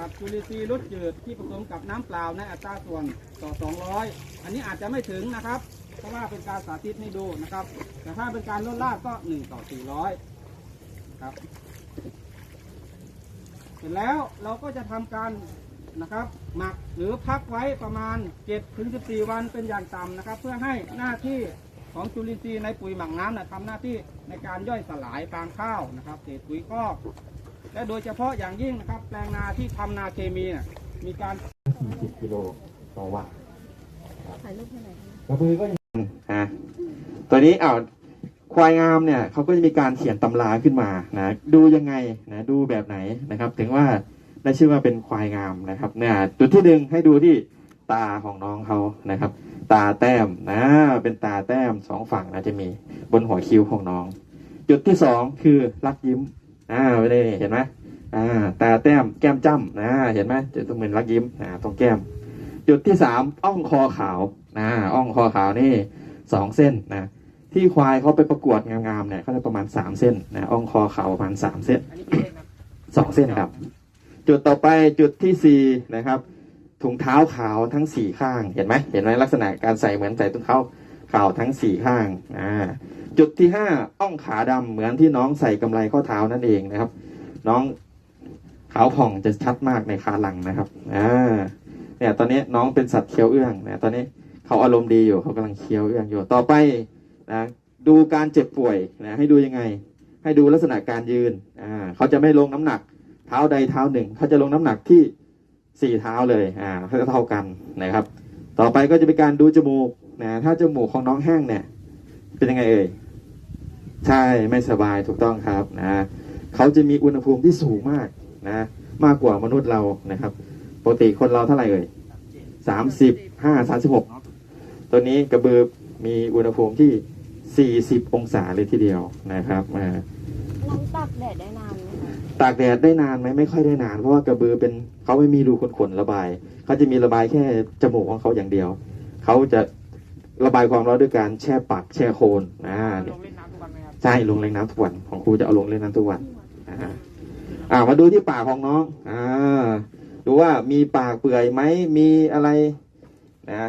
กับจุลินทรีย์รสจืดที่ผสมกับน้ำเปล่าในอัตราส่วนต่อ 200 อันนี้อาจจะไม่ถึงนะครับ เพราะว่าเป็นการสาธิตให้ดูนะครับ แต่ถ้าเป็นการลดลาดก็ 1 ต่อ 400 ครับ เสร็จแล้วเราก็จะทำการนะครับ หมักหรือพักไว้ประมาณ7ถึง14 วันเป็นอย่างต่ำนะครับ เพื่อให้หน้าที่ของจุลินทรีย์ในปุ๋ยหมักน้ำนะทำหน้าที่ในการย่อยสลายฟางข้าวนะครับเศษปุ๋ยคอก และโดยเฉพาะอย่างยิ่งนะครับ แปลงนาที่ทำนาเคมีน่ะมีการ 40 กิโลต่อวันถ่ายรูปให้หน่อยกระบือก็ฮะตัวนี้อ้าวควายงามเนี่ยเขาก็จะมีการเขียนตำราขึ้นมานะดูยังไงนะดูแบบไหนนะครับ ถึงว่าได้ชื่อว่าเป็นควายงามนะครับเนี่ยจุดที่หนึ่งให้ดูที่ตาของน้องเขานะครับ ตาแต้มนะเป็นตาแต้มสองฝั่งนะจะมีบนหัวคิ้วของน้อง จุดที่สองคือรักยิ้ม อ่าไม่ได้เห็นไหมอ่าตาแต้มแก้มจ้ำนะเห็นไหมจุดตรงเป็นรักยิ้มอ่าตรงแก้ม จุดที่สามอ่องคอขาวนะอ่องคอขาวนี่สองเส้นนะที่ควายเขาไปประกวดงามๆเนี่ยเขาจะประมาณสามเส้นนะอ่องคอขาวประมาณสามเส้นสองเส้นครับ จุดต่อไปจุดที่สี่นะครับถุงเท้าขาวทั้งสี่ข้างเห็นไหมเห็นไหมลักษณะการใส่เหมือนใส่ถุงเท้าขาวทั้งสี่ข้างอ่า จุดที่ห้าอ่องขาดำเหมือนที่น้องใส่กำไรข้อเท้านั่นเองนะครับ น้องขาวผ่องจะชัดมากในขาหลังนะครับอ่าเนี่ยตอนนี้น้องเป็นสัตว์เคี้ยวเอื้องนะตอนนี้เขาอารมณ์ดีอยู่เขากำลังเคี้ยวเอื้องอยู่ต่อไปนะดูการเจ็บป่วยนะให้ดูยังไง ให้ดูลักษณะการยืนอ่าเขาจะไม่ลงน้ำหนักเท้าใดเท้าหนึ่ง เขาจะลงน้ำหนักที่สี่เท้าเลยอ่าเขาจะเท่ากันนะครับ ต่อไปก็จะเป็นการดูจมูกนะถ้าจมูกของน้องแห้งเนี่ย เป็นยังไงเอ่ยใช่ไม่สบายถูกต้องครับนะเขาจะมีอุณหภูมิที่สูงมากนะ มากกว่ามนุษย์เรานะครับปกติคนเราเท่าไหร่เอ่ยสามสิบห้าสามสิบหกตัวนี้กระบือมีอุณหภูมิที่สี่สิบองศาเลยทีเดียวนะครับอ่าน้องตากแดดได้นานไหมคะตากแดดได้นานไหมไม่ค่อยได้นานเพราะว่ากระบือเป็นเขาไม่มีรูขนขนระบายเขาจะมีระบายแค่จมูกของเขาอย่างเดียวเขาจะ ระบายความร้อนด้วยการแช่ปากแช่โคนอ่าลงเล่นน้ำทุกวันไหมครับใช่ลงเล่นน้ำทุกวันของครูจะเอาลงเล่นน้ำทุกวันอ่าอ่ามาดูที่ปากของน้องอ่าดูว่ามีปากเปื่อยไหมมีอะไรนะ